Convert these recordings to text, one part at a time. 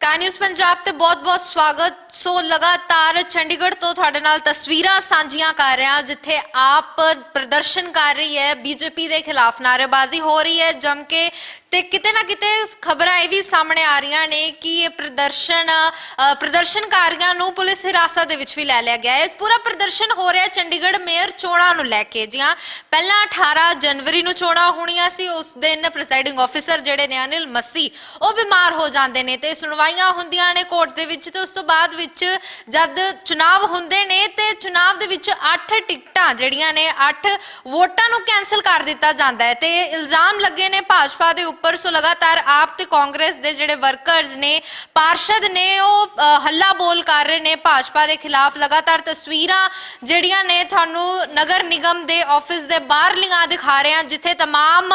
Sky news Punjab ਤੇ ਬਹੁਤ-ਬਹੁਤ ਸਵਾਗਤ। ਸੋ ਲਗਾਤਾਰ ਚੰਡੀਗੜ੍ਹ ਤੋਂ ਤੁਹਾਡੇ ਨਾਲ ਤਸਵੀਰਾਂ ਸਾਂਝੀਆਂ ਕਰ ਰਿਹਾ ਜਿੱਥੇ ਆਪ ਪ੍ਰਦਰਸ਼ਨ ਕਰ ਰਹੀ ਹੈ। ਬੀਜੇਪੀ ਦੇ ਖਿਲਾਫ ਨਾਅਰੇਬਾਜ਼ੀ ਹੋ ਰਹੀ ਹੈ, ਜਮ ਕੇ ਤੇ ਕਿਤੇ ਨਾ ਕਿਤੇ ਖਬਰਾਂ ਇਹ ਵੀ ਸਾਹਮਣੇ ਆ ਰਹੀਆਂ ਨੇ ਕਿ ਇਹ ਪ੍ਰਦਰਸ਼ਨ ਅ, ਪ੍ਰਦਰਸ਼ਨਕਾਰੀਆਂ ਨੂੰ ਪੁਲਿਸ ਹਿਰਾਸਤ ਦੇ ਵਿੱਚ ਵੀ ਲੈ ਲਿਆ ਗਿਆ ਹੈ। ਪੂਰਾ ਪ੍ਰਦਰਸ਼ਨ ਹੋ ਰਿਹਾ ਹੈ ਚੰਡੀਗੜ੍ਹ ਮੇਅਰ ਚੋਣਾਂ ਨੂੰ ਲੈ ਕੇ। ਜੀਆਂ ਪਹਿਲਾਂ 18 ਜਨਵਰੀ ਨੂੰ ਚੋਣਾਂ ਹੋਣੀਆਂ ਸੀ ਉਸ ਦਿਨ ਪ੍ਰੈਜ਼ਾਈਡਿੰਗ ਆਫੀਸਰ ਜਿਹੜੇ ਨੇ ਅਨਿਲ ਮੱਸੀ ਉਹ ਬਿਮਾਰ ਹੋ ਜਾਂਦੇ ਨੇ ਤੇ ਸੁਣਵਾਈਆਂ ਹੁੰਦੀਆਂ ਨੇ ਕੋਰਟ ਦੇ ਵਿੱਚ ਤੇ ਉਸ ਤੋਂ ਬਾਅਦ ਵਿੱਚ ਜਦ ਚੁਣਾਵ ਹੁੰਦੇ ਨੇ ਤੇ ਚੁਣਾਵ ਦੇ ਵਿੱਚ 8 ਟਿਕਟਾਂ ਜਿਹੜੀਆਂ ਨੇ 8 ਵੋਟਾਂ ਨੂੰ ਕੈਨਸਲ ਕਰ ਦਿੱਤਾ ਜਾਂਦਾ ਹੈ ਤੇ ਇਲਜ਼ਾਮ ਲੱਗੇ ਨੇ ਭਾਜਪਾ ਦੇ ਉੱਪਰ ਸੋ ਲਗਾਤਾਰ ਆਪ ਤੇ ਕਾਂਗਰਸ ਦੇ ਜਿਹੜੇ ਵਰਕਰਸ ਨੇ ਪਾਰਸ਼ਦ ਨੇ ਉਹ ਅ, ਹੱਲਾ ਬੋਲ ਕਰ ਰਹੇ ਨੇ ਭਾਜਪਾ ਦੇ ਖਿਲਾਫ ਲਗਾਤਾਰ ਤਸਵੀਰਾਂ ਜਿਹੜੀਆਂ ਨੇ ਤੁਹਾਨੂੰ ਨਗਰ ਨਿਗਮ ਦੇ ਆਫਿਸ ਦੇ ਬਾਹਰ ਲਿਆ ਦਿਖਾ ਰਹੇ ਹਾਂ ਜਿੱਥੇ तमाम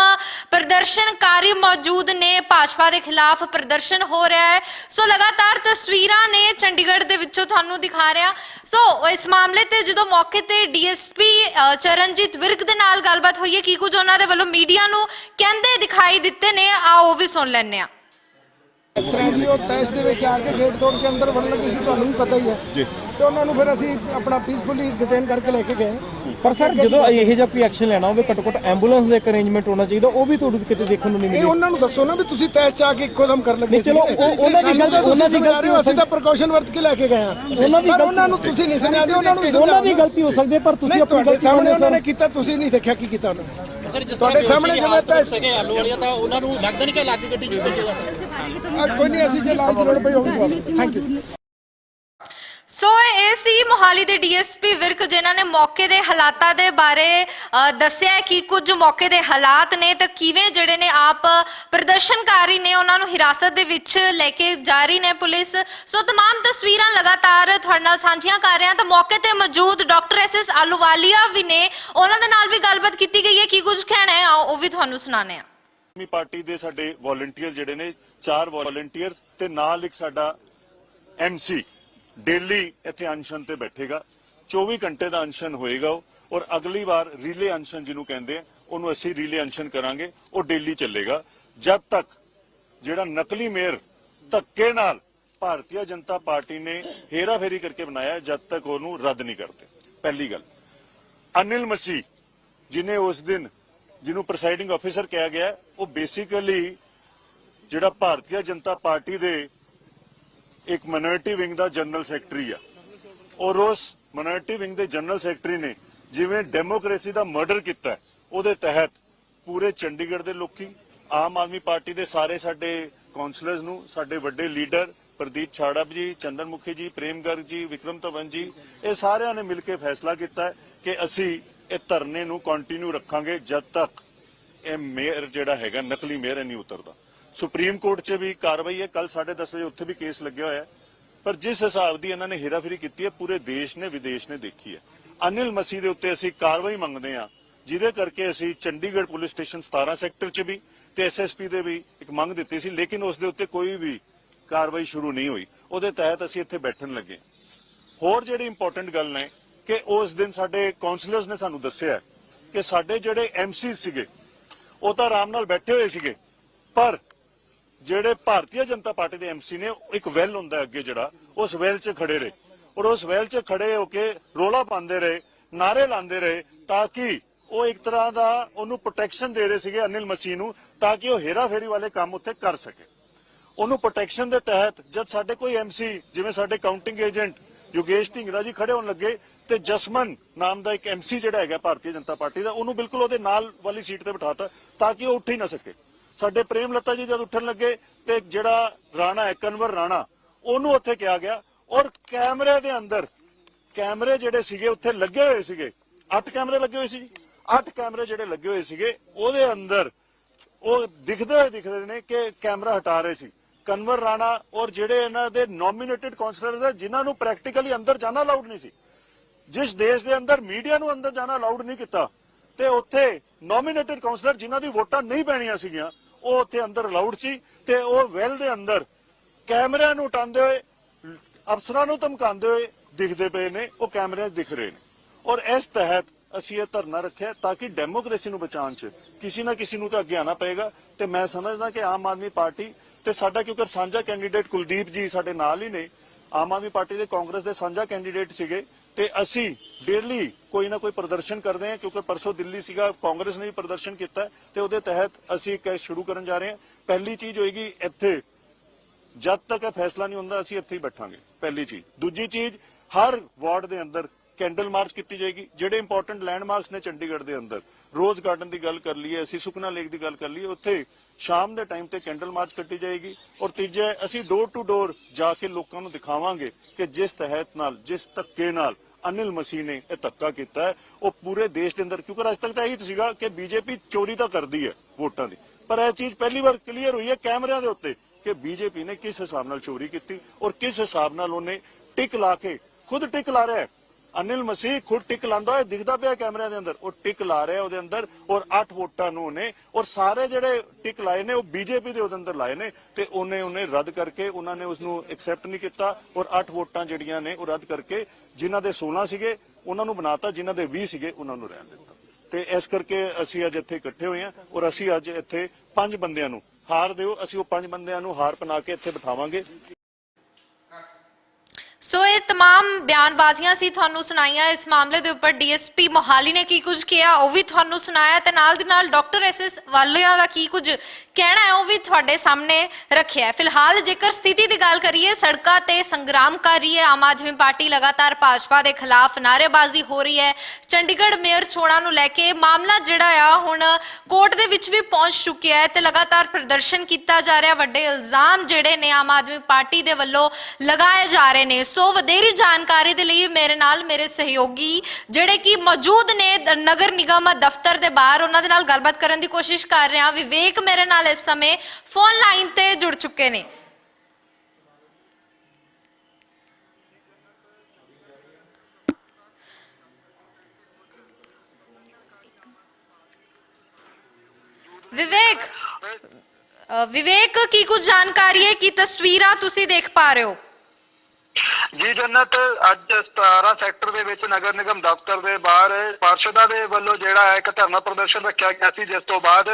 ਪ੍ਰਦਰਸ਼ਨਕਾਰੀ ਮੌਜੂਦ ਨੇ ਭਾਜਪਾ ਦੇ ਖਿਲਾਫ ਪ੍ਰਦਰਸ਼ਨ ਹੋ ਰਿਹਾ ਹੈ ਸੋ ਲਗਾਤਾਰ ਤਸਵੀਰਾਂ ਨੇ ਚੰਡੀਗੜ੍ਹ ਦੇ ਵਿੱਚੋਂ ਤੁਹਾਨੂੰ ਦਿਖਾ ਰਹੇ ਹਾਂ ਸੋ ਇਸ ਮਾਮਲੇ ਤੇ ਜਦੋਂ ਮੌਕੇ ਤੇ ਡੀਐਸਪੀ ਚਰਨਜੀਤ ਵਿਰਕ ਦੇ ਨਾਲ ਗੱਲਬਾਤ ਹੋਈ ਹੈ ਕੀ ਕੁਝ ਉਹਨਾਂ ਦੇ ਵੱਲੋਂ ਮੀਡੀਆ ਨੂੰ ਕਹਿੰਦੇ ਦਿਖਾਈ ਦਿੱਤੇ ਨੇ ਆਓ ਉਹ ਵੀ ਸੁਣ ਲੈਂਦੇ ਹਾਂ। ਇਸ ਤਰ੍ਹਾਂ ਜੀ ਉਹ ਤੈਸ ਦੇ ਵਿੱਚ ਆ ਕੇ ਗੇਟ ਤੋੜ ਕੇ ਅੰਦਰ ਵੜਨ ਲੱਗੇ ਸੀ ਤੁਹਾਨੂੰ ਵੀ ਪਤਾ ਹੀ ਹੈ। ਜੀ। ਤੇ ਉਹਨਾਂ ਨੂੰ ਫਿਰ ਅਸੀਂ ਆਪਣਾ ਪੀਸਫੁਲੀ ਡਿਟੇਨ ਕਰਕੇ ਲੈ ਕੇ ਗਏ। ਪਰ ਸਰ ਜਦੋਂ ਇਹੋ ਜਿਹਾ ਕੋਈ ਐਕਸ਼ਨ ਲੈਣਾ ਹੋਵੇ ਘੱਟੋ ਘੱਟ ਐਂਬੂਲੈਂਸ ਦਾ ਇੱਕ ਅਰੇਂਜਮੈਂਟ ਹੋਣਾ ਚਾਹੀਦਾ ਉਹ ਵੀ ਤੁਹਾਨੂੰ ਕਿਤੇ ਦੇਖਣ ਨੂੰ ਨਹੀਂ ਇਹ ਉਹਨਾਂ ਨੂੰ ਦੱਸੋ ਨਾ ਵੀ ਤੁਸੀਂ ਤੈਸ ਚ ਆ ਕੇ ਇੱਕੋ ਦਮ ਕਰ ਲੱਗੇ ਨਹੀਂ, ਚਲੋ। ਉਹ- ਉਹਨਾਂ ਦੀ ਸਾਨੂੰ ਤਾਂ ਗਲਤੀ- ਉਹਨਾਂ ਦੀ ਤੁਸੀਂ ਸਮਝਾ ਰਹੇ ਹੋ, ਗਲਤੀ ਅਸੀਂ ਤਾਂ ਪ੍ਰੀਕਾਸ਼ਨ ਵਰਤ ਕੇ ਲੈ ਕੇ ਗਏ ਹਾਂ। ਉਹਨਾਂ ਦੀ ਪਰ ਗਲਤੀ- ਉਹਨਾਂ ਨੂੰ ਤੁਸੀਂ ਨਹੀਂ ਸਮਝਾਉਂਦੇ ਉਹਨਾਂ ਨੂੰ ਵੀ ਉਹਨਾਂ ਦੀ ਸਮਝਾਓ। ਗਲਤੀ ਹੋ ਸਕਦੀ ਹੈ ਪਰ ਤੁਸੀਂ ਨਹੀਂ ਆਪਣੀ ਤੁਹਾਡੇ ਗਲਤੀ ਸਾਹਮਣੇ ਉਹਨਾਂ ਨੇ। ਕੀਤਾ ਤੁਸੀਂ ਨਹੀਂ ਦੇਖਿਆ ਕੀ ਕੀਤਾ ਉਹਨਾਂ ਨੇ। ਸਰ ਜਿਸ ਤੁਹਾਡੇ ਸਾਹਮਣੇ ਜਿਵੇਂ ਤਾਂ- ਸਕੇ ਆਲੂ ਵਾਲੀਆ ਤਾਂ ਉਹਨਾਂ ਨੂੰ ਲੱਗਦਾ ਨਹੀਂ ਕਿ ਅਲੱਗ ਗੱਡੀ ਭੇਜੇਗਾ ਅੱਜ ਕੋਈ ਨਹੀਂ ਅਸੀਂ ਜੇ ਲਾਜ ਦੀ ਲੋੜ ਪਈ ਹੋਊਗੀ ਥੈਂਕ ਯੂ ਸੋ ਇਹ ਸੀ ਮੋਹਾਲੀ ਦੇ ਡੀਐਸਪੀ ਵਿਰਕ ਜਿਨ੍ਹਾਂ ਨੇ ਮੌਕੇ ਦੇ ਹਾਲਾਤਾਂ ਦੇ ਬਾਰੇ ਅ, ਦੱਸਿਆ ਕਿ ਕੁਝ ਮੌਕੇ ਦੇ ਹਾਲਾਤ ਨੇ ਤਾਂ ਕਿਵੇਂ ਜਿਹੜੇ ਨੇ ਆਪ ਪ੍ਰਦਰਸ਼ਨਕਾਰੀ ਨੇ ਉਹਨਾਂ ਨੂੰ ਹਿਰਾਸਤ ਦੇ ਵਿੱਚ ਲੈ ਕੇ ਜਾ ਰਹੀ ਨੇ ਪੁਲਿਸ ਸੋ तमाम ਤਸਵੀਰਾਂ ਲਗਾਤਾਰ ਤੁਹਾਡੇ ਨਾਲ ਸਾਂਝੀਆਂ ਕਰ ਰਹੇ ਹਾਂ ਤਾਂ ਮੌਕੇ ਤੇ ਮੌਜੂਦ ਡਾਕਟਰ ਐਸ ਐਸ ਆਲੂਵਾਲੀਆ ਵੀ ਨੇ ਉਹਨਾਂ ਦੇ ਨਾਲ ਵੀ ਗੱਲਬਾਤ ਕੀਤੀ ਗਈ ਹੈ ਕੀ ਕੁਝ ਕਹਿਣਾ ਹੈ ਆਓ ਉਹ ਵੀ ਤੁਹਾਨੂੰ ਸੁਣਾਉਂਦੇ ਹਾਂ ਆਦਮੀ ਪਾਰਟੀ ਦੇ ਸਾਡੇ ਵੋਲੰਟੀਅਰ ਜਿਹੜੇ ਨੇ ਚਾਰ ਵੋਲੰਟੀਅਰਸ ਤੇ ਨਾਲ ਇੱਕ ਸਾਡਾ ਐਮਸੀ ਡੇਲੀ ਇੱਥੇ ਅਨਸ਼ਨ ਤੇ ਬੈਠੇਗਾ 24 ਘੰਟੇ ਦਾ ਅਨਸ਼ਨ ਹੋਏਗਾ ਉਹ, ਔਰ ਅਗਲੀ ਵਾਰ ਰੀਲੇ ਅਨਸ਼ਨ ਜਿਹਨੂੰ ਕਹਿੰਦੇ ਆ, ਉਹਨੂੰ ਅਸੀਂ ਰੀਲੇ ਅਨਸ਼ਨ ਕਰਾਂਗੇ, ਉਹ ਡੇਲੀ ਚੱਲੇਗਾ। ਜਦ ਤੱਕ ਜਿਹੜਾ ਨਕਲੀ ਮੇਅਰ ਧੱਕੇ ਨਾਲ ਭਾਰਤੀ ਜਨਤਾ ਪਾਰਟੀ ਨੇ ਹੇਰਾ ਫੇਰੀ ਕਰਕੇ ਬਣਾਇਆ, ਜਦ ਤੱਕ ਉਹਨੂੰ ਰੱਦ ਨਹੀਂ ਕਰਦੇ। ਪਹਿਲੀ ਗੱਲ। ਅਨਿਲ ਮਸੀਹ ਜਿਨੇ ਉਸ ਦਿਨ ਜਿਹਨੂੰ ਪ੍ਰੈਜ਼ਾਈਡਿੰਗ ਆਫੀਸਰ ਕਿਹਾ ਗਿਆ, ਉਹ ਬੇਸਿਕਲੀ ਜਿਹੜਾ ਭਾਰਤੀ ਜਨਤਾ ਪਾਰਟੀ ਦੇ ਇੱਕ ਮਿਨੋਰਿਟੀ ਵਿੰਗ ਦਾ ਜਨਰਲ ਸੈਕਟਰੀ ਆ। ਔਰ ਉਸ ਮਿਨੋਰਿਟੀ ਵਿੰਗ ਦੇ ਜਨਰਲ ਸੈਕਟਰੀ ਨੇ ਜਿਵੇਂ ਡੈਮੋਕ੍ਰੇਸੀ ਦਾ ਮਰਡਰ ਕੀਤਾ ਉਹਦੇ ਤਹਿਤ ਪੂਰੇ ਚੰਡੀਗੜ੍ਹ ਦੇ ਲੋਕੀ, ਆਮ ਆਦਮੀ ਪਾਰਟੀ ਦੇ ਸਾਰੇ ਸਾਡੇ ਕਾਉਂਸਲਰਸ ਨੂੰ, ਸਾਡੇ ਵੱਡੇ ਲੀਡਰ ਪ੍ਰਦੀਪ ਛਾੜਬ ਜੀ, ਚੰਦਨ ਮੁਖੀ ਜੀ, ਪ੍ਰੇਮ ਗਰਗ ਜੀ, ਵਿਕਰਮ ਧਵਨ ਜੀ, ਇਹ ਸਾਰਿਆਂ ਨੇ ਮਿਲ ਕੇ ਫੈਸਲਾ ਕੀਤਾ ਕਿ ਅਸੀਂ ਇਹ ਧਰਨੇ ਨੂੰ ਕੰਟੀਨਿਊ ਰੱਖਾਂਗੇ ਜਦ ਤੱਕ ਇਹ ਮੇਅਰ ਜਿਹੜਾ ਹੈਗਾ, ਨਕਲੀ ਮੇਅਰ ਇਹ ਨਹੀਂ ਉਤਰਦਾ। ਸੁਪਰੀਮ ਕੋਰਟ 'ਚ ਵੀ ਕਾਰਵਾਈ ਹੈ। ਕੱਲ 10:30 ਵਜੇ ਉੱਥੇ ਵੀ ਕੇਸ ਲੱਗਿਆ ਹੋਇਆ ਪਰ ਜਿਸ ਹਿਸਾਬ ਦੀ ਇਹਨਾਂ ਨੇ ਹੇਰਾਫੇਰੀ ਕੀਤੀ ਹੈ, ਪੂਰੇ ਦੇਸ਼ ਨੇ, ਵਿਦੇਸ਼ ਨੇ ਦੇਖੀ ਹੈ। ਅਨਿਲ ਮਸੀਹ ਦੇ ਉੱਤੇ ਅਸੀਂ ਕਾਰਵਾਈ ਮੰਗਦੇ ਹਾਂ। ਜਿਹਦੇ ਕਰਕੇ ਅਸੀਂ ਚੰਡੀਗੜ੍ਹ ਪੁਲਿਸ ਸਟੇਸ਼ਨ 17 ਸੈਕਟਰ 'ਚ ਵੀ ਤੇ ਐਸਐਸਪੀ ਦੇ ਵੀ ਇੱਕ ਮੰਗ ਦਿੱਤੀ ਸੀ, ਲੇਕਿਨ ਉਸ ਦੇ ਉੱਤੇ ਕੋਈ ਵੀ ਕਾਰਵਾਈ ਸ਼ੁਰੂ ਨਹੀਂ ਹੋਈ। ਉਹਦੇ ਤਹਿਤ ਅਸੀਂ ਇੱਥੇ ਬੈਠਣ ਲੱਗੇ ਹੋਰ ਜਿਹੜੀ ਇੰਪੋਰਟੈਂਟ ਗੱਲ ਨੇ ਕਿ ਉਸ ਦਿਨ ਸਾਡੇ ਕਾਉਂਸਲਰਸ ਨੇ ਸਾਨੂੰ ਦੱਸਿਆ ਕਿ ਸਾਡੇ ਜਿਹੜੇ ਐਮਸੀ ਸੀਗੇ, ਉਹ ਤਾਂ ਆਰਾਮ ਨਾਲ ਬੈਠੇ ਹੋਏ ਸੀਗੇ, ਪਰ ਜਿਹੜੇ ਭਾਰਤੀ ਜਨਤਾ ਪਾਰਟੀ ਦੇ ਐਮਸੀ ਨੇ ਇੱਕ ਵੈਲ ਹੁੰਦਾ ਅੱਗੇ ਜਿਹੜਾ, ਉਸ ਵੈਲ 'ਚ ਖੜੇ ਰਹੇ। ਔਰ ਉਸ ਵੈਲ 'ਚ ਖੜੇ ਹੋ ਕੇ ਰੋਲਾ ਪਾਉਂਦੇ ਰਹੇ ਨਾਰੇ ਲਾਉਂਦੇ ਰਹੇ, ਤਾਂ ਕਿ ਉਹ ਇੱਕ ਤਰ੍ਹਾਂ ਦਾ ਉਹਨੂੰ ਪ੍ਰੋਟੈਕਸ਼ਨ ਦੇ ਰਹੇ ਸੀਗੇ ਅਨਿਲ ਮਸੀਹ ਨੂੰ, ਤਾਂ ਕਿ ਉਹ ਹੇਰਾ ਵਾਲੇ ਕੰਮ ਉੱਥੇ ਕਰ ਸਕੇ। ਉਹਨੂੰ ਪ੍ਰੋਟੈਕਸ਼ਨ ਦੇ ਤਹਿਤ ਜਦ ਸਾਡੇ ਕੋਈ ਐਮਸੀ ਜਿਵੇਂ ਸਾਡੇ ਕਾਊਂਟਿੰਗ ਏਜੰਟ ਯੋਗੇਸ਼ ਢਿੰਗਰਾ ਜੀ ਖੜੇ ਹੋਣ ਲੱਗੇ, ਤੇ ਜਸਮਨ ਨਾਮ ਦਾ ਇੱਕ ਐਮਸੀ ਜਿਹੜਾ ਹੈਗਾ ਭਾਰਤੀ ਜਨਤਾ ਪਾਰਟੀ ਦਾ, ਉਹਨੂੰ ਬਿਲਕੁਲ ਉਹਦੇ ਨਾਲ ਵਾਲੀ ਸੀਟ ਤੇ ਬਿਠਾਤਾ, ਤਾਂ ਕਿ ਉਹ ਉੱਠ ਹੀ ਨਾ ਸਕੇ। ਸਾਡੇ ਪ੍ਰੇਮ ਲਤਾ ਜੀ ਜਦ ਉੱਠਣ ਲੱਗੇ ਤੇ ਜਿਹੜਾ ਰਾਣਾ ਹੈ, ਕਨਵਰ ਰਾਣਾ, ਉਹਨੂੰ ਉੱਥੇ ਕਿਹਾ ਗਿਆ ਔਰ ਕੈਮਰੇ ਦੇ ਅੰਦਰ, ਕੈਮਰੇ ਜਿਹੜੇ ਸੀਗੇ ਉੱਥੇ ਲੱਗੇ ਹੋਏ ਸੀਗੇ। ਅੱਠ ਕੈਮਰੇ ਲੱਗੇ ਹੋਏ ਸੀ ਜੀ। ਅੱਠ ਕੈਮਰੇ ਜਿਹੜੇ ਲੱਗੇ ਹੋਏ ਸੀਗੇ, ਉਹਦੇ ਅੰਦਰ ਉਹ ਦਿਖਦੇ ਹੋਏ ਦਿਖਦੇ ਨੇ ਕਿ ਕੈਮਰਾ ਹਟਾ ਰਹੇ ਸੀ। ਕਨਵਰ ਰਾਣਾ ਔਰ ਜਿਹੜੇ ਇਹਨਾਂ ਦੇ ਨੋਮੀਨੇਟਿਡ ਕਾਉਂਸਲਰਸ ਹੈ ਜਿਨ੍ਹਾਂ ਨੂੰ ਪ੍ਰੈਕਟੀਕਲੀ ਅੰਦਰ ਜਾਣਾ ਅਲਾਉਡ ਨਹੀਂ ਸੀ। ਜਿਸ ਦੇਸ਼ ਦੇ ਅੰਦਰ ਮੀਡੀਆ ਨੂੰ ਅੰਦਰ ਜਾਣਾ ਅਲਾਉਡ ਨਹੀਂ ਕੀਤਾ, ਤੇ ਉੱਥੇ ਨੋਮੀਨੇਟਿਡ ਕਾਉਂਸਲਰ ਜਿਨ੍ਹਾਂ ਦੀ ਵੋਟਾਂ ਨਹੀਂ ਪੈਣੀਆਂ ਸੀਗੀਆਂ ਉਹ ਉੱਥੇ ਅੰਦਰ ਅਲਾਉਡ ਸੀ ਤੇ ਉਹ ਵੈਲ ਦੇ ਅੰਦਰ ਕੈਮਰਿਆਂ ਨੂੰ ਉਟਾਉਂਦੇ ਹੋਏ, ਅਫਸਰਾਂ ਨੂੰ ਧਮਕਾਉਂਦੇ ਹੋਏ ਦਿਖਦੇ ਪਏ ਨੇ, ਉਹ ਕੈਮਰਿਆਂ 'ਚ ਦਿਖ ਰਹੇ ਨੇ। ਔਰ ਇਸ ਤਹਿਤ ਅਸੀਂ ਇਹ ਧਰਨਾ ਰੱਖਿਆ ਤਾਂ ਕਿ ਡੈਮੋਕ੍ਰੇਸੀ ਨੂੰ ਬਚਾਉਣ 'ਚ ਕਿਸੇ ਨਾ ਕਿਸੇ ਨੂੰ ਤਾਂ ਅੱਗੇ ਆਣਾ ਪਏਗਾ ਤੇ ਮੈਂ ਸਮਝਦਾ ਕਿ ਆਮ ਆਦਮੀ ਪਾਰਟੀ ਤੇ ਸਾਡਾ ਕਿਉਂਕਿ ਸਾਂਝਾ ਕੈਂਡੀਡੇਟ ਕੁਲਦੀਪ ਜੀ ਸਾਡੇ ਨਾਲ ਹੀ ਨੇ। ਆਮ ਆਦਮੀ ਪਾਰਟੀ ਦੇ ਕਾਂਗਰਸ ਦੇ ਸਾਂਝਾ ਕੈਂਡੀਡੇਟ ਸੀਗੇ। ਤੇ ਅਸੀਂ ਡੇਲੀ ਕੋਈ ਨਾ ਕੋਈ ਪ੍ਰਦਰਸ਼ਨ ਕਰਦੇ ਹਾਂ, ਕਿਉਂਕਿ ਪਰਸੋਂ ਦਿੱਲੀ ਸੀਗਾ, ਕਾਂਗਰਸ ਨੇ ਵੀ ਪ੍ਰਦਰਸ਼ਨ ਕੀਤਾ ਤੇ ਉਹਦੇ ਤਹਿਤ ਅਸੀਂ ਇੱਕ ਸ਼ੁਰੂ ਕਰਨ ਜਾ ਰਹੇ ਹਾਂ। ਪਹਿਲੀ ਚੀਜ਼ ਹੋਏਗੀ ਇੱਥੇ, ਜਦ ਤੱਕ ਇਹ ਫੈਸਲਾ ਨਹੀਂ ਹੁੰਦਾ, ਅਸੀਂ ਇੱਥੇ ਹੀ ਬੈਠਾਂਗੇ। ਪਹਿਲੀ ਚੀਜ਼। ਦੂਜੀ ਚੀਜ਼, ਹਰ ਵਾਰਡ ਦੇ ਅੰਦਰ ਕੈਂਡਲ ਮਾਰਚ ਕੀਤੀ ਜਾਏਗੀ, ਜਿਹੜੇ ਇੰਪੋਰਟੈਂਟ ਲੈਂਡਮਾਰਕਸ ਨੇ ਚੰਡੀਗੜ੍ਹ ਦੇ ਅੰਦਰ, ਰੋਜ਼ ਗਾਰਡਨ ਦੀ ਗੱਲ ਕਰ ਲਈਏ, ਅਸੀਂ ਸੁਖਨਾ ਲੇਕ ਦੀ ਗੱਲ ਕਰ ਲਈਏ, ਉੱਥੇ ਸ਼ਾਮ ਦੇ ਟਾਈਮ ਤੇ ਕੈਂਡਲ ਮਾਰਚ ਕੱਟੀ ਜਾਏਗੀ। ਔਰ ਤੀਜਾ ਅਸੀਂ ਡੋਰ ਟੂ ਡੋਰ ਜਾ ਕੇ ਲੋਕਾਂ ਨੂੰ ਦਿਖਾਵਾਂਗੇ ਕਿ ਜਿਸ ਤਹਿਤ ਨਾਲ, ਜਿਸ ਧੱਕੇ ਨਾਲ ਅਨਿਲ ਮਸੀਹ ਨੇ ਇਹ ਧੱਕਾ ਕੀਤਾ ਹੈ, ਉਹ ਪੂਰੇ ਦੇਸ਼ ਦੇ ਅੰਦਰ, ਕਿਉਂਕਿ ਅੱਜ ਤੱਕ ਤਾਂ ਇਹੀ ਸੀਗਾ ਕਿ ਬੀਜੇਪੀ ਚੋਰੀ ਤਾਂ ਕਰਦੀ ਹੈ ਵੋਟਾਂ ਦੀ। ਪਰ ਇਹ ਚੀਜ਼ ਪਹਿਲੀ ਵਾਰ ਕਲੀਅਰ ਹੋਈ ਹੈ ਕੈਮਰਿਆਂ ਦੇ ਉੱਤੇ ਕਿ ਬੀਜੇਪੀ ਨੇ ਕਿਸ ਹਿਸਾਬ ਨਾਲ ਚੋਰੀ ਕੀਤੀ ਔਰ ਕਿਸ ਹਿਸਾਬ ਨਾਲ ਉਹਨੇ ਟਿਕ ਲਾ ਕੇ, ਖੁਦ ਟਿਕ ਲਾ ਰਿਹਾ ਹੈ। ਅਨਿਲ ਮਸੀਹ ਖੁਦ ਟਿਕ ਲਾਉਂਦਾ ਹੋਇਆ, ਦਿਖਦਾ ਪਿਆ ਕੈਮਰਿਆਂ ਦੇ ਅੰਦਰ। ਉਹ ਟਿਕ ਲਾ ਰਿਹਾ ਉਹਦੇ ਅੰਦਰ ਔਰ 8 ਵੋਟਾਂ ਨੂੰ ਉਹਨੇ, ਔਰ ਸਾਰੇ ਜਿਹੜੇ ਟਿਕ ਲਾਏ ਨੇ, ਉਹ ਬੀਜੇਪੀ ਦੇ ਉਹਦੇ ਅੰਦਰ ਲਾਏ ਨੇ ਤੇ ਉਹਨੇ ਉਹਨੇ ਰੱਦ ਕਰਕੇ ਉਹਨਾਂ ਨੇ ਉਸ ਨੂੰ ਐਕਸੈਪਟ ਨਹੀਂ ਕੀਤਾ ਔਰ 8 ਵੋਟਾਂ ਜਿਹੜੀਆਂ ਨੇ ਉਹ ਰੱਦ ਕਰਕੇ ਜਿਨ੍ਹਾਂ ਦੇ 16 ਸੀਗੇ, ਉਹਨਾਂ ਨੂੰ ਬਣਾਤਾ, ਜਿਨ੍ਹਾਂ ਦੇ 20 ਸੀਗੇ, ਉਹਨਾਂ ਨੂੰ ਰਹਿਣ ਦਿੱਤਾ। ਤੇ ਇਸ ਕਰਕੇ ਅਸੀਂ ਅੱਜ ਇੱਥੇ ਇਕੱਠੇ ਹੋਏ ਹਾਂ ਔਰ ਅਸੀਂ ਅੱਜ ਇੱਥੇ ਪੰਜ ਬੰਦਿਆਂ ਨੂੰ ਹਾਰ ਦਿਓ। ਅਸੀਂ ਉਹ ਪੰਜ ਬੰਦਿਆਂ ਨੂੰ ਹਾਰ ਪਨਾ ਕੇ ਇੱਥੇ ਬਿਠਾਵਾਂਗੇ। ਸੋ ਇਹ तमाम ਬਿਆਨਬਾਜ਼ੀਆਂ ਸੀ ਤੁਹਾਨੂੰ ਸੁਣਾਈਆਂ ਇਸ ਮਾਮਲੇ ਦੇ ਉੱਪਰ ਡੀਐਸਪੀ ਮੋਹਾਲੀ ਨੇ ਕੀ ਕੁਝ ਕਿਹਾ ਉਹ ਵੀ ਤੁਹਾਨੂੰ ਸੁਣਾਇਆ ਤੇ ਨਾਲ ਦੀ ਨਾਲ ਡਾਕਟਰ ਐਸਐਸ ਵਾਲਿਆਂ ਦਾ ਕੀ ਕੁਝ ਕਹਿਣਾ ਹੈ ਉਹ ਵੀ ਤੁਹਾਡੇ ਸਾਹਮਣੇ ਰੱਖਿਆ ਹੈ ਫਿਲਹਾਲ ਜੇਕਰ ਸਥਿਤੀ ਦੀ ਗੱਲ ਕਰੀਏ ਸੜਕਾਂ ਤੇ ਸੰਗਰਾਮ ਕਰ ਰਹੀ ਹੈ ਆਮ ਆਦਮੀ ਪਾਰਟੀ ਲਗਾਤਾਰ ਭਾਜਪਾ ਦੇ ਖਿਲਾਫ ਨਾਅਰੇਬਾਜ਼ੀ ਹੋ ਰਹੀ ਹੈ ਚੰਡੀਗੜ੍ਹ ਮੇਅਰ ਚੋਣਾਂ ਨੂੰ ਲੈ ਕੇ ਮਾਮਲਾ ਜਿਹੜਾ ਆ ਹੁਣ ਕੋਰਟ ਦੇ ਵਿੱਚ ਵੀ ਪਹੁੰਚ ਚੁੱਕਿਆ ਹੈ ਤੇ ਲਗਾਤਾਰ ਪ੍ਰਦਰਸ਼ਨ ਕੀਤਾ ਜਾ ਰਿਹਾ ਵੱਡੇ ਇਲਜ਼ਾਮ ਜਿਹੜੇ ਨੇ ਆਮ ਆਦਮੀ ਪਾਰਟੀ ਦੇ ਵੱਲੋਂ ਲਗਾਏ ਜਾ ਰਹੇ ਨੇ ਸੋ ਵਧੇਰੀ ਜਾਣਕਾਰੀ ਦੇ ਲਈ ਮੇਰੇ ਨਾਲ ਮੇਰੇ ਸਹਿਯੋਗੀ, ਜਿਹੜੇ ਕਿ ਮੌਜੂਦ ਨੇ ਨਗਰ ਨਿਗਮ ਦਫ਼ਤਰ ਦੇ ਬਾਹਰ, ਉਹਨਾਂ ਦੇ ਨਾਲ ਗੱਲਬਾਤ ਕਰਨ ਦੀ ਕੋਸ਼ਿਸ਼ ਕਰ ਰਹੇ ਹਾਂ। ਵਿਵੇਕ ਮੇਰੇ ਨਾਲ ਇਸ ਸਮੇਂ ਫੋਨ ਲਾਈਨ ਤੇ ਜੁੜ ਚੁੱਕੇ ਨੇ। ਵਿਵੇਕ ਵਿਵੇਕ, ਕੀ ਕੁਝ ਜਾਣਕਾਰੀ ਹੈ? ਕੀ ਤਸਵੀਰਾਂ ਤੁਸੀਂ ਦੇਖ ਪਾ ਰਹੇ ਹੋ? ਜੀ ਜੰਨਤ, ਅੱਜ 17 ਸੈਕਟਰ ਦੇ ਵਿੱਚ ਨਗਰ ਨਿਗਮ ਦਫ਼ਤਰ ਦੇ ਬਾਹਰ, ਪਾਰਸ਼ਦਾਂ ਦੇ ਵੱਲੋਂ ਜਿਹੜਾ ਹੈ ਇੱਕ ਧਰਨਾ ਪ੍ਰਦਰਸ਼ਨ ਰੱਖਿਆ ਗਿਆ ਸੀ, ਜਿਸ ਤੋਂ ਬਾਅਦ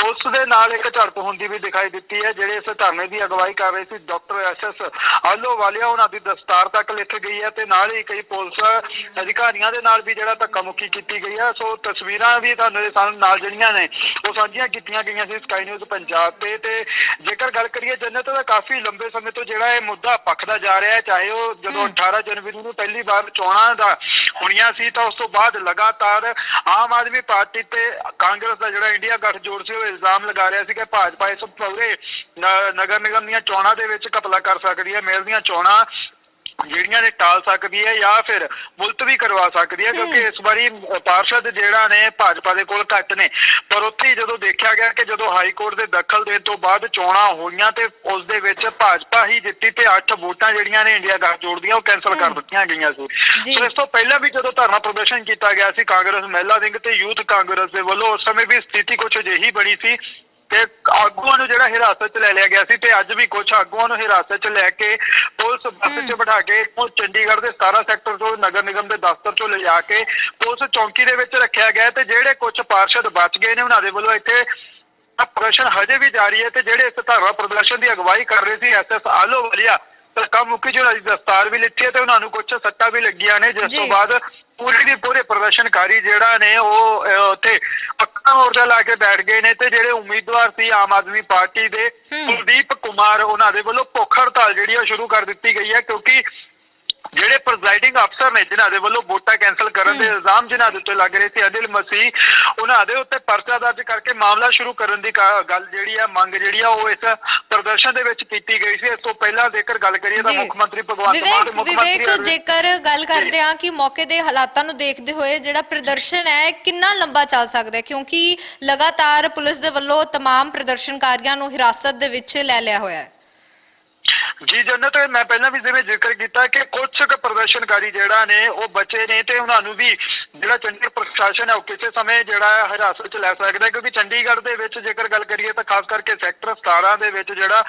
ਪੁਲਿਸ ਦੇ ਨਾਲ ਇੱਕ ਝੜਪ ਹੁੰਦੀ ਵੀ ਦਿਖਾਈ ਦਿੱਤੀ ਹੈ ਜਿਹੜੇ ਇਸ ਧਰਨੇ ਦੀ ਅਗਵਾਈ ਕਰ ਰਹੇ ਸੀ ਡਾਕਟਰ ਐਸਐਸ ਆਲੋਵਾਲੀਆ ਉਹਨਾਂ ਦੀ ਦਸਤਾਰ ਤੱਕ ਲਿਖ ਗਈ ਹੈ ਤੇ ਨਾਲ ਹੀ ਕਈ ਪੁਲਿਸ ਅਧਿਕਾਰੀਆਂ ਦੇ ਨਾਲ ਵੀ ਜਿਹੜਾ ਧੱਕਾ ਮੁੱਕੀ ਕੀਤੀ ਗਈ ਹੈ। ਸੋ ਤਸਵੀਰਾਂ ਵੀ ਤੁਹਾਨੂੰ ਦੇ ਸਾਹਮਣੇ ਨਾਲ ਜਿਹੜੀਆਂ ਨੇ ਉਹ ਸਾਂਝੀਆਂ ਕੀਤੀਆਂ ਗਈਆਂ ਸੀ ਸਕਾਈ ਨਿਊਜ਼ ਪੰਜਾਬ ਤੇ ਤੇ ਜੇਕਰ ਗੱਲ ਕਰੀਏ ਜੰਨਤ ਦਾ ਕਾਫੀ ਲੰਬੇ ਸਮੇਂ ਤੋਂ ਜਿਹੜਾ ਇਹ ਮੁੱਦਾ ਪੱਖਦਾ ਜਾ ਰਿਹਾ ਹੈ ਚਾਹੇ ਉਹ ਜਦੋਂ 18 ਜਨਵਰੀ ਨੂੰ ਪਹਿਲੀ ਵਾਰ ਚੋਣਾਂ ਦਾ ਹੋਣੀਆਂ ਸੀ ਤਾਂ ਉਸ ਤੋਂ ਬਾਅਦ ਲਗਾਤਾਰ ਆਮ ਆਦਮੀ ਪਾਰਟੀ ਤੇ ਕਾਂਗਰਸ ਦਾ ਜਿਹੜਾ ਇੰਡੀਆ ਗੱਠਜੋੜ ਸੀ ਉਹ ਇਲਜ਼ਾਮ ਲਗਾ ਰਿਹਾ ਸੀ ਕਿ ਭਾਜਪਾ ਇਸ ਪੂਰੇ ਨ- ਨਗਰ ਨਿਗਮ ਦੀਆਂ ਚੋਣਾਂ ਦੇ ਵਿੱਚ ਘਪਲਾ ਕਰ ਸਕਦੀ ਹੈ, ਮੇਅਰ ਦੀਆਂ ਚੋਣਾਂ ਜਿਹੜੀਆਂ ਨੇ ਟਾਲ ਸਕਦੀ ਹੈ ਜਾਂ ਫਿਰ ਮੁਲਤਵੀ ਕਰਵਾ ਸਕਦੀ ਹੈ ਕਿਉਂਕਿ ਇਸ ਵਾਰੀ ਪਾਰਸ਼ਦ ਜਿਹੜਾ ਨੇ ਭਾਜਪਾ ਦੇ ਕੋਲ ਘੱਟ ਨੇ। ਪਰ ਉੱਥੇ ਜਦੋਂ ਦੇਖਿਆ ਗਿਆ ਕਿ ਜਦੋਂ ਹਾਈ ਕੋਰਟ ਦੇ ਦਖਲ ਦੇਣ ਤੋਂ ਬਾਅਦ ਚੋਣਾਂ ਹੋਈਆਂ ਤੇ ਉਸ ਦੇ ਵਿੱਚ ਭਾਜਪਾ ਹੀ ਜਿੱਤੀ ਤੇ 8 ਵੋਟਾਂ ਜਿਹੜੀਆਂ ਨੇ ਇੰਡੀਆ ਗੱਠਜੋੜ ਦੀਆਂ ਉਹ ਕੈਨਸਲ ਕਰ ਦਿੱਤੀਆਂ ਗਈਆਂ ਸੀ। ਸੋ ਇਸ ਤੋਂ ਪਹਿਲਾਂ ਵੀ ਜਦੋਂ ਧਰਨਾ ਪ੍ਰਦਰਸ਼ਨ ਕੀਤਾ ਗਿਆ ਸੀ ਕਾਂਗਰਸ ਮਹਿਲਾ ਵਿੰਗ ਤੇ ਯੂਥ ਕਾਂਗਰਸ ਦੇ ਵੱਲੋਂ ਉਸ ਸਮੇਂ ਵੀ ਸਥਿਤੀ ਕੁਝ ਅਜਿਹੀ ਬਣੀ ਸੀ ਤੇ ਆਗੂਆਂ ਨੂੰ ਜਿਹੜਾ ਹਿਰਾਸਤ 'ਚ ਲੈ ਲਿਆ ਗਿਆ ਸੀ ਤੇ ਅੱਜ ਵੀ ਕੁਝ ਆਗੂਆਂ ਨੂੰ ਹਿਰਾਸਤ 'ਚ ਲੈ ਕੇ ਪੁਲਿਸ ਬੱਸ 'ਚ ਬਿਠਾ ਕੇ ਉਹ ਚੰਡੀਗੜ੍ਹ ਦੇ 17 ਸੈਕਟਰ ਤੋਂ ਨਗਰ ਨਿਗਮ ਦੇ ਦਫ਼ਤਰ 'ਚੋਂ ਲਿਜਾ ਕੇ ਪੁਲਿਸ ਚੌਂਕੀ ਦੇ ਵਿੱਚ ਰੱਖਿਆ ਗਿਆ ਤੇ ਜਿਹੜੇ ਕੁਝ ਪਾਰਸ਼ਦ ਬਚ ਗਏ ਨੇ ਉਹਨਾਂ ਦੇ ਵੱਲੋਂ ਇੱਥੇ ਪ੍ਰਦਰਸ਼ਨ ਹਜੇ ਵੀ ਜਾਰੀ ਹੈ ਤੇ ਜਿਹੜੇ ਇਸ ਧਰਨਾ ਪ੍ਰਦਰਸ਼ਨ ਦੀ ਅਗਵਾਈ ਕਰ ਰਹੇ ਸੀ ਐਸਐਸ ਆਲੋਵਾਲੀਆ ਧੱਕਾ ਮੁੱਕੀ ਜੋ ਦਸਤਾਰ ਵੀ ਲਿੱਤੀ ਹੈ ਤੇ ਉਹਨਾਂ ਨੂੰ ਕੁਝ ਸੱਟਾਂ ਵੀ ਲੱਗੀਆਂ ਨੇ ਜਿਸ ਤੋਂ ਜੀ। ਬਾਅਦ ਪੂਰੇ ਦੀ ਪੂਰੇ ਪ੍ਰਦਰਸ਼ਨਕਾਰੀ ਜਿਹੜਾ ਨੇ ਉਹ ਅਹ, ਉੱਥੇ ਪੱਕਾ ਮੋਰਚਾ ਲਾ ਕੇ ਬੈਠ ਗਏ ਨੇ ਤੇ ਜਿਹੜੇ ਉਮੀਦਵਾਰ ਸੀ ਆਮ ਆਦਮੀ ਪਾਰਟੀ ਦੇ ਕੁਲਦੀਪ ਕੁਮਾਰ ਉਹਨਾਂ ਦੇ ਵੱਲੋਂ ਭੁੱਖ ਹੜਤਾਲ ਜਿਹੜੀ ਆ ਉਹ ਸ਼ੁਰੂ ਕਰ ਦਿੱਤੀ ਗਈ ਹੈ ਕਿਉਂਕਿ ਜਿਹੜੇ ਪ੍ਰੈਜ਼ਾਈਡਿੰਗ ਅਫਸਰ ਨੇ ਜਿਨ੍ਹਾਂ ਦੇ ਵੱਲੋਂ ਵੋਟਾਂ ਕੈਨਸਲ ਕਰਨ ਦੇ ਇਲਜ਼ਾਮ ਜਿਨ੍ਹਾਂ ਦੇ ਉੱਤੇ ਲੱਗ ਰਹੇ ਸੀ ਅਦਿਲ ਮਸੀਹ ਉਹਨਾਂ ਦੇ ਉੱਤੇ ਪਰਚਾ ਦਰਜ ਕਰਕੇ ਮਾਮਲਾ ਸ਼ੁਰੂ ਕਰਨ ਦੀ ਕਾ- ਗੱਲ ਜਿਹੜੀ ਆ ਮੰਗ ਜਿਹੜੀ ਆ ਉਹ ਇਸ ਪ੍ਰਦਰਸ਼ਨ ਦੇ ਵਿੱਚ ਕੀਤੀ ਗਈ ਸੀ ਇਸ ਤੋਂ ਪਹਿਲਾਂ ਜੇਕਰ ਗੱਲ ਕਰੀਏ ਤਾਂ ਜੀ। ਮੁੱਖ ਮੰਤਰੀ ਭਗਵੰਤ ਮਾਨ ਵਿਵੇਕ ਤੇ ਮੁੱਖ ਵਿਵੇਕ ਮੰਤਰੀ ਅਰਵਿੰਦ- ਜੇਕਰ ਗੱਲ ਕਰਦੇ ਹਾਂ ਕਿ ਮੌਕੇ ਦੇ ਹਾਲਾਤਾਂ ਨੂੰ ਦੇਖਦੇ ਹੋਏ ਜਿਹੜਾ ਪ੍ਰਦਰਸ਼ਨ ਹੈ ਕਿੰਨਾ ਲੰਬਾ ਚੱਲ ਸਕਦਾ ਹੈ ਕਿਉਂਕਿ ਲਗਾਤਾਰ ਪੁਲਿਸ ਦੇ ਵੱਲੋਂ तमाम ਪ੍ਰਦਰਸ਼ਨਕਾਰੀਆਂ ਨੂੰ ਹਿਰਾਸਤ ਦੇ ਵਿੱਚ ਲੈ ਲਿਆ ਹੋਇਆ ਹੈ ਜੀ ਜੰਨਤ ਮੈਂ ਪਹਿਲਾਂ ਵੀ ਜਿਵੇਂ ਜ਼ਿਕਰ ਕੀਤਾ ਕਿ ਕੁਝ ਕੁ ਪ੍ਰਦਰਸ਼ਨਕਾਰੀ ਜਿਹੜਾ ਨੇ ਉਹ ਬਚੇ ਨੇ ਤੇ ਉਹਨਾਂ ਨੂੰ ਵੀ ਜਿਹੜਾ ਚੰਡੀਗੜ੍ਹ ਪ੍ਰਸ਼ਾਸਨ ਹੈ ਉਹ ਕਿਸੇ ਸਮੇਂ ਜਿਹੜਾ ਹੈ ਹਿਰਾਸਤ 'ਚ ਲੈ ਸਕਦਾ ਹੈ ਕਿਉਂਕਿ ਚੰਡੀਗੜ੍ਹ ਦੇ ਵਿੱਚ ਜੇਕਰ ਗੱਲ ਕਰੀਏ ਤਾਂ ਖਾਸ ਕਰਕੇ ਸੈਕਟਰ 17 ਦੇ ਵਿੱਚ ਜਿਹੜਾ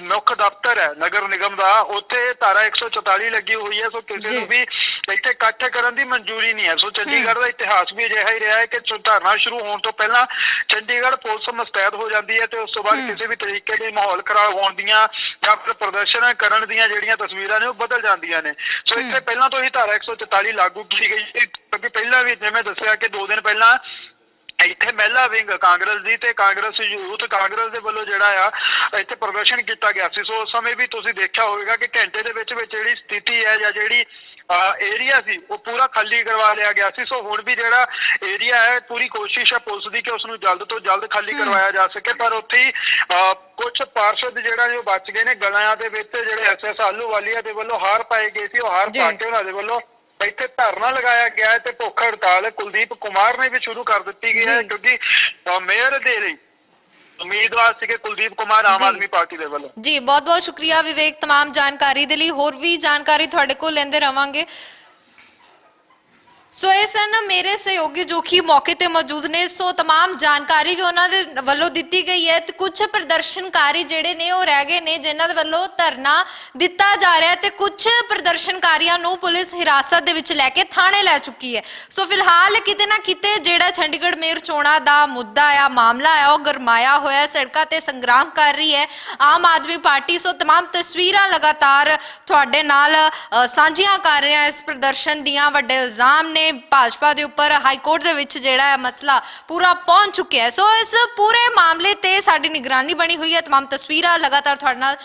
ਮੁੱਖ ਦਫ਼ਤਰ ਹੈ ਨਗਰ ਨਿਗਮ ਦਾ ਉੱਥੇ ਧਾਰਾ 144 ਲੱਗੀ ਹੋਈ ਹੈ ਸੋ ਕਿਸੇ। ਨੂੰ ਵੀ ਇੱਥੇ ਇਕੱਠ ਕਰਨ ਦੀ ਮਨਜ਼ੂਰੀ ਨਹੀਂ ਹੈ। ਸੋ ਚੰਡੀਗੜ੍ਹ ਦਾ ਇਤਿਹਾਸ ਵੀ ਅਜਿਹਾ ਹੀ ਰਿਹਾ ਹੈ ਕਿ ਧਰਨਾ ਸ਼ੁਰੂ ਹੋਣ ਤੋਂ ਪਹਿਲਾਂ ਚੰਡੀਗੜ੍ਹ ਪੁਲਿਸ ਮੁਸਤੈਦ ਹੋ ਜਾਂਦੀ ਹੈ ਤੇ ਉਸ ਤੋਂ ਬਾਅਦ ਕਿਸੇ ਵੀ ਤਰੀਕੇ ਦੇ ਮਾਹੌਲ ਖਰਾਬ ਹੋਣ ਦੀਆਂ ਜਾਂ ਫਿਰ ਪ੍ਰਦਰਸ਼ਨ ਕਰਨ ਦੀਆਂ ਜਿਹੜੀਆਂ ਤਸਵੀਰਾਂ ਨੇ ਉਹ ਬਦਲ ਜਾਂਦੀਆਂ ਨੇ। ਸੋ ਇੱਥੇ ਪਹਿਲਾਂ ਤੋਂ ਹੀ ਧਾਰਾ 144 ਲਾਗੂ ਕੀਤੀ ਗਈ ਸੀ ਕਿਉਂਕਿ ਪਹਿਲਾਂ ਵੀ ਜਿਵੇਂ ਦੱਸਿਆ ਕਿ 2 ਦਿਨ ਪਹਿਲਾਂ ਇੱਥੇ ਮਹਿਲਾ ਵਿੰਗ ਕਾਂਗਰਸ ਦੀ ਤੇ ਕਾਂਗਰਸ ਯੂਥ ਕਾਂਗਰਸ ਦੇ ਵੱਲੋਂ ਜਿਹੜਾ ਆ ਇੱਥੇ ਪ੍ਰਦਰਸ਼ਨ ਕੀਤਾ ਗਿਆ ਸੀ। ਸੋ ਉਸ ਸਮੇਂ ਵੀ ਤੁਸੀਂ ਦੇਖਿਆ ਹੋਵੇਗਾ ਕਿ ਘੰਟੇ ਦੇ ਵਿੱਚ ਵਿੱਚ ਜਿਹੜੀ ਸਥਿਤੀ ਹੈ ਜਾਂ ਜਿਹੜੀ ਏਰੀਆ ਸੀ। ਉਹ ਪੂਰਾ ਖਾਲੀ ਕਰਵਾ ਲਿਆ ਗਿਆ ਸੀ। ਸੋ ਹੁਣ ਵੀ ਜਿਹੜਾ ਏਰੀਆ ਹੈ ਪੂਰੀ ਕੋਸ਼ਿਸ਼ ਹੈ ਪੁਲਿਸ ਦੀ ਕਿ ਉਸ ਨੂੰ ਜਲਦ ਤੋਂ ਜਲਦ ਖਾਲੀ ਕਰਵਾਇਆ ਜਾ ਸਕੇ। ਪਰ ਉੱਥੇ ਹੀ ਕੁਝ ਪਾਰਸ਼ਦ ਜਿਹੜਾ ਜੋ ਬਚ ਗਏ ਨੇ ਗਲਿਆਂ ਦੇ ਵਿੱਚ। ਜਿਹੜੇ ਐਸਐਸ ਆਲੂਵਾਲੀਆ ਦੇ ਵੱਲੋਂ ਹਾਰ ਪਾਏ ਗਏ ਸੀ ਉਹ ਹਾਰ। ਪਾ ਕੇ ਉਹਨਾਂ ਦੇ ਵੱਲੋਂ ਇੱਥੇ ਧਰਨਾ ਲਗਾਇਆ ਗਿਆ ਹੈ ਤੇ ਭੁੱਖ ਹੜਤਾਲ ਕੁਲਦੀਪ ਕੁਮਾਰ ਨੇ ਵੀ ਸ਼ੁਰੂ ਕਰ ਦਿੱਤੀ ਗਈ ਹੈ। ਕਿਉਂਕਿ ਮੇਅਰ ਦੇ ਲਈ ਉਮੀਦਵਾਰ ਸੀਗੇ ਕੁਲਦੀਪ ਕੁਮਾਰ ਆਮ ਜੀ। ਆਦਮੀ ਪਾਰਟੀ ਦੇ ਵੱਲੋਂ ਜੀ ਬਹੁਤ ਬਹੁਤ ਸ਼ੁਕਰੀਆ ਵਿਵੇਕ तमाम ਜਾਣਕਾਰੀ ਦੇ ਲਈ ਹੋਰ ਵੀ ਜਾਣਕਾਰੀ ਤੁਹਾਡੇ ਕੋਲ ਲੈਂਦੇ ਰਵਾਂਗੇ ਸੋ ਇਹ ਸਨ ਮੇਰੇ ਸਹਿਯੋਗੀ ਜੋ ਕਿ ਮੌਕੇ ਤੇ ਮੌਜੂਦ ਨੇ ਸੋ तमाम ਜਾਣਕਾਰੀ ਵੀ ਉਹਨਾਂ ਦੇ ਵੱਲੋਂ ਦਿੱਤੀ ਗਈ ਹੈ ਤੇ ਕੁਝ ਪ੍ਰਦਰਸ਼ਨਕਾਰੀ ਜਿਹੜੇ ਨੇ ਉਹ ਰਹਿ ਗਏ ਨੇ ਜਿਨ੍ਹਾਂ ਦੇ ਵੱਲੋਂ ਧਰਨਾ ਦਿੱਤਾ ਜਾ ਰਿਹਾ ਹੈ ਤੇ ਕੁਝ ਪ੍ਰਦਰਸ਼ਨਕਾਰੀਆਂ ਨੂੰ ਪੁਲਿਸ ਹਿਰਾਸਤ ਦੇ ਵਿੱਚ ਲੈ ਕੇ ਥਾਣੇ ਲੈ ਚੁੱਕੀ ਹੈ ਸੋ ਫਿਲਹਾਲ ਕਿਤੇ ਨਾ ਕਿਤੇ ਜਿਹੜਾ ਚੰਡੀਗੜ੍ਹ ਮੇਅਰ ਚੋਣਾਂ ਦਾ ਮੁੱਦਾ ਆ ਮਾਮਲਾ ਆ ਉਹ ਗਰਮਾਇਆ ਹੋਇਆ ਹੈ ਸੜਕਾਂ ਤੇ ਸੰਗਰਾਮ ਕਰ ਰਹੀ ਹੈ ਆਮ ਆਦਮੀ ਪਾਰਟੀ ਸੋ तमाम ਤਸਵੀਰਾਂ ਲਗਾਤਾਰ ਤੁਹਾਡੇ ਨਾਲ ਅ, ਸਾਂਝੀਆਂ ਕਰ ਰਹੇ ਹਾਂ ਇਸ ਪ੍ਰਦਰਸ਼ਨ ਦੀਆਂ ਵੱਡੇ ਇਲਜ਼ਾਮ ਨੇ ਭਾਜਪਾ ਦੇ ਉੱਪਰ ਹਾਈ ਕੋਰਟ ਦੇ ਵਿੱਚ ਜਿਹੜਾ ਹੈ ਮਸਲਾ ਪੂਰਾ ਪਹੁੰਚ ਚੁੱਕਿਆ ਹੈ ਸੋ ਇਸ ਪੂਰੇ ਮਾਮਲੇ ਤੇ ਸਾਡੀ ਨਿਗਰਾਨੀ ਬਣੀ ਹੋਈ ਹੈ तमाम ਤਸਵੀਰਾਂ ਲਗਾਤਾਰ ਤੁਹਾਡੇ ਨਾਲ